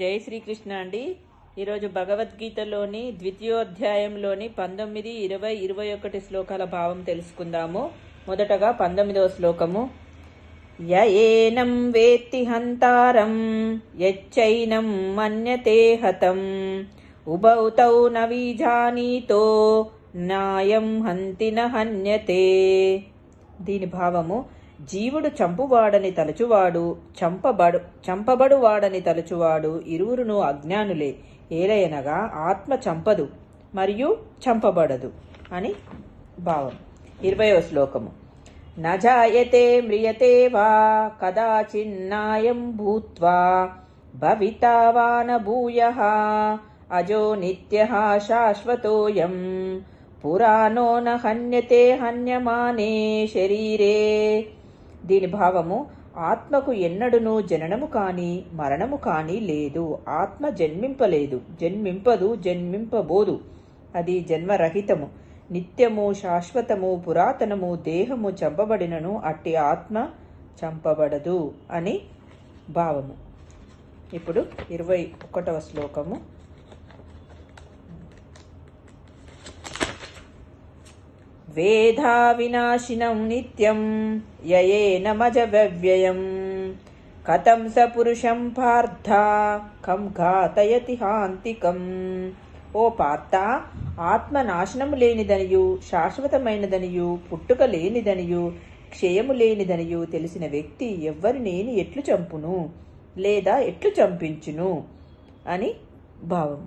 జై శ్రీకృష్ణ అండి. ఈరోజు భగవద్గీతలోని ద్వితీయోధ్యాయంలోని పంతొమ్మిది ఇరవై ఇరవై ఒకటి శ్లోకాల భావం తెలుసుకుందాము. మొదటగా పంతొమ్మిదవ శ్లోకము. యయేనం వేత్తి హంతారం యచ్చైనం మన్యతే హతం. ఉభౌతౌ నవీజానీతో నాయం హంతిన హన్యతే. దీని భావము జీవుడు చంపువాడని తలచువాడు చంపబడు చంపబడువాడని తలచువాడు ఇరువురును అజ్ఞానులే. ఏలయనగా ఆత్మ చంపదు మరియు చంపబడదు అని భావం. ఇరవయో శ్లోకము. నజాయతే మ్రియతే వా కదాచిన్నాయం భూత్వా భవితావాన భూయ అజో నిత్య శాశ్వతోయం. పురాణో న హన్యతే హన్యమానే శరీరే. దీని భావము ఆత్మకు ఎన్నడనూ జననము కాని మరణము కాని లేదు. ఆత్మ జన్మింపలేదు. జన్మింపదు జన్మింపబోదు. అది జన్మరహితము. నిత్యము శాశ్వతము పురాతనము దేహము చంపబడినను అట్టి ఆత్మ చంపబడదు అని భావము. ఇప్పుడు ఇరవై ఒకటవ శ్లోకము. వేధా వినాశినం నిత్యం యయేన మజ వ్యవ్యయం కథం స పురుషం పార్థ కం ఘాతయతి హాంతికం. ఓ పార్థ ఆత్మ నాశనము లేనిదనియు శాశ్వతమైనదనియు పుట్టుక లేనిదనియు క్షయము లేనిదనియు తెలిసిన వ్యక్తి ఎవ్వరినేని ఎట్లు చంపును లేదా ఎట్లు చంపించును అని భావం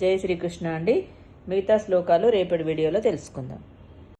జయ శ్రీకృష్ణ అండి. మిగతా శ్లోకాలు రేపటి వీడియోలో తెలుసుకుందాం.